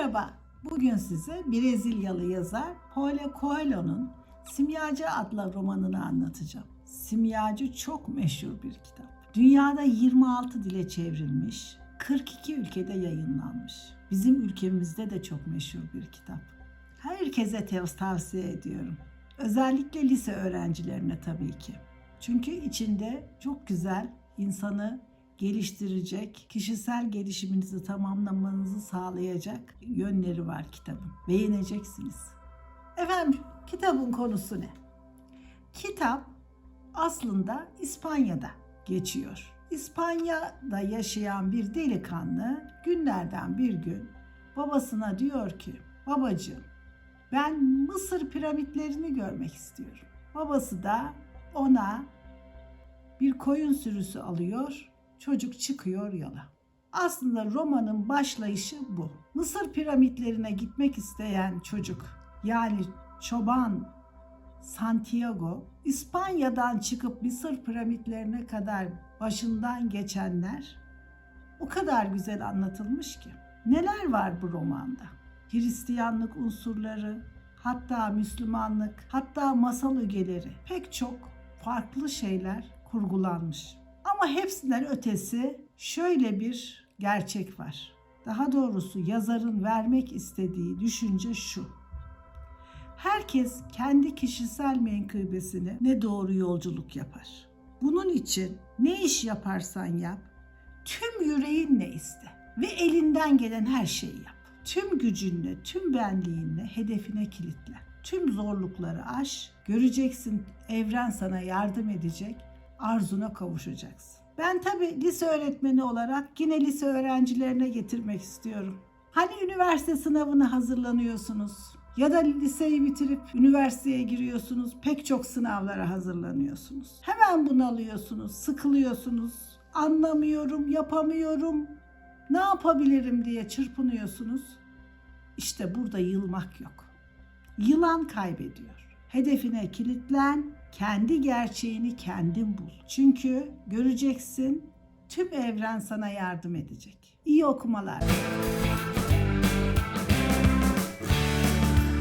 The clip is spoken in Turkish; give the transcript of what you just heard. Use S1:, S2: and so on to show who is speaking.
S1: Merhaba, bugün size Brezilyalı yazar Paulo Coelho'nun Simyacı adlı romanını anlatacağım. Simyacı çok meşhur bir kitap. Dünyada 26 dile çevrilmiş, 42 ülkede yayınlanmış. Bizim ülkemizde de çok meşhur bir kitap. Herkese tavsiye ediyorum. Özellikle lise öğrencilerine tabii ki. Çünkü içinde çok güzel, insanı geliştirecek, kişisel gelişiminizi tamamlamanızı sağlayacak yönleri var kitabın. Beğeneceksiniz. Efendim, kitabın konusu ne? Kitap aslında İspanya'da geçiyor. İspanya'da yaşayan bir delikanlı günlerden bir gün babasına diyor ki, babacığım ben Mısır piramitlerini görmek istiyorum. Babası da ona bir koyun sürüsü alıyor, çocuk çıkıyor yola. Aslında romanın başlayışı bu. Mısır piramitlerine gitmek isteyen çocuk yani çoban Santiago İspanya'dan çıkıp Mısır piramitlerine kadar başından geçenler o kadar güzel anlatılmış ki. Neler var bu romanda? Hristiyanlık unsurları, hatta Müslümanlık, hatta masal ögeleri pek çok farklı şeyler kurgulanmış. Ama hepsinden ötesi şöyle bir gerçek var. Daha doğrusu yazarın vermek istediği düşünce şu. Herkes kendi kişisel menkıbesine ne doğru yolculuk yapar. Bunun için ne iş yaparsan yap, tüm yüreğinle iste ve elinden gelen her şeyi yap. Tüm gücünle, tüm benliğinle hedefine kilitle. Tüm zorlukları aş, göreceksin evren sana yardım edecek, arzuna kavuşacaksın. Ben tabii lise öğretmeni olarak yine lise öğrencilerine getirmek istiyorum. Hani üniversite sınavına hazırlanıyorsunuz ya da liseyi bitirip üniversiteye giriyorsunuz, pek çok sınavlara hazırlanıyorsunuz. Hemen bunalıyorsunuz, sıkılıyorsunuz, anlamıyorum, yapamıyorum, ne yapabilirim diye çırpınıyorsunuz. İşte burada yılmak yok. Yılan kaybediyor. Hedefine kilitlen, kendi gerçeğini kendin bul. Çünkü göreceksin tüm evren sana yardım edecek. İyi okumalar.